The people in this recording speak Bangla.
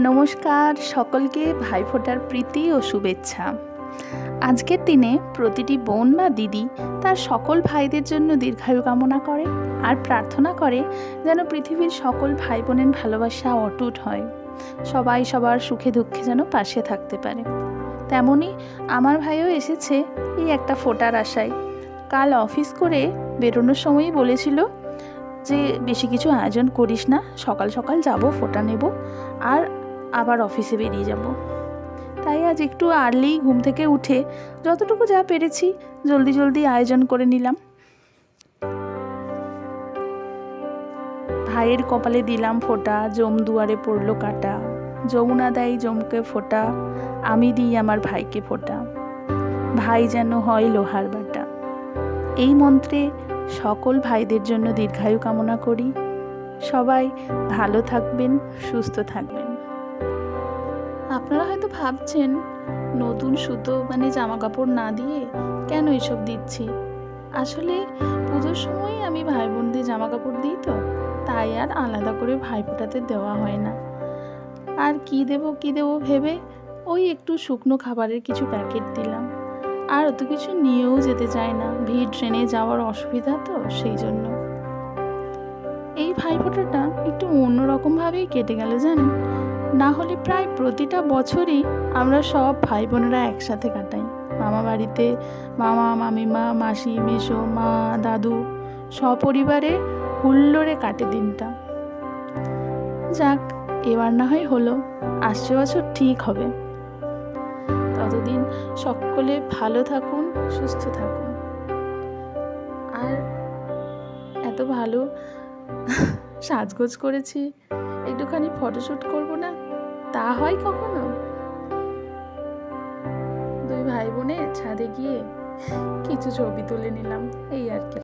নমস্কার সকলকে ভাইফোঁটার প্রীতি ও শুভেচ্ছা। আজকের দিনে প্রতিটি বোন বা দিদি তার সকল ভাইদের জন্য দীর্ঘায়ু কামনা করে আর প্রার্থনা করে যেন পৃথিবীর সকল ভাই বোনের ভালোবাসা অটুট হয়। সবাই সবার সুখে দুঃখে যেন পাশে থাকতে পারে। তেমনই আমার ভাইও এসেছে এই একটা ফোটার আশায়। কাল অফিস করে বেরোনোর সময়ই বলেছিল যে, বেশি কিছু আয়োজন করিস না, সকাল সকাল যাব, ফোটা নেব। আর আবার অফিসে বেরিয়ে যাব। তাই আজ একটু আর্লি ঘুম থেকে উঠে যতটুকু যা পেরেছি জলদি জলদি আয়োজন করে নিলাম। ভাইয়ের কপালে দিলাম ফোঁটা জম দুয়ারে পড়ল কাটা। যমুনা দেয় জমকে ফোঁটা, আমি দিই আমার ভাইকে ফোঁটা। ভাই যেন হয় লোহার বাটা। এই মন্ত্রে সকল ভাইদের জন্য দীর্ঘায়ু কামনা করি। সবাই ভালো থাকবেন, সুস্থ থাকবেন। আপনারা হয়তো ভাবছেন, নতুন সুতো মানে জামা কাপড় না দিয়ে কেন এসব দিচ্ছি? আসলে পুজোর সময় আমি ভাই বোনদের জামা কাপড় দিই তো, তাই আর আলাদা করে ভাই ফোটাতে দেওয়া হয় না। আর কি দেব কি দেব ভেবে ওই একটু শুকনো খাবারের কিছু প্যাকেট দিলাম। আর অত কিছু নিয়েও যেতে চায় না, ভিড় ট্রেনে যাওয়ার অসুবিধা তো সেই জন্য। এই ভাইফোঁটাটা একটু অন্যরকমভাবেই কেটে গেল জানেন? না হলে প্রায় প্রতিটা বছরই আমরা সব ভাই বোনেরা একসাথে কাটাই। মামা বাড়িতে মামা, মামিমা, মাসি মেসো মা, দাদু সপরিবারে হুল্লোড়ে কাটে দিনটা। যাক, এবার না হয় হলো, আসছে বছর ঠিক হবে। ততদিন সকলে ভালো থাকুন, সুস্থ থাকুন। আর এত ভালো সাজগোজ করেছি, একটুখানি ফটোশ্যুট করব না? তা হয় কখনো? দুই ভাই বোনের ছাদে গিয়ে কিছু ছবি তুলে নিলাম, এই আর কি।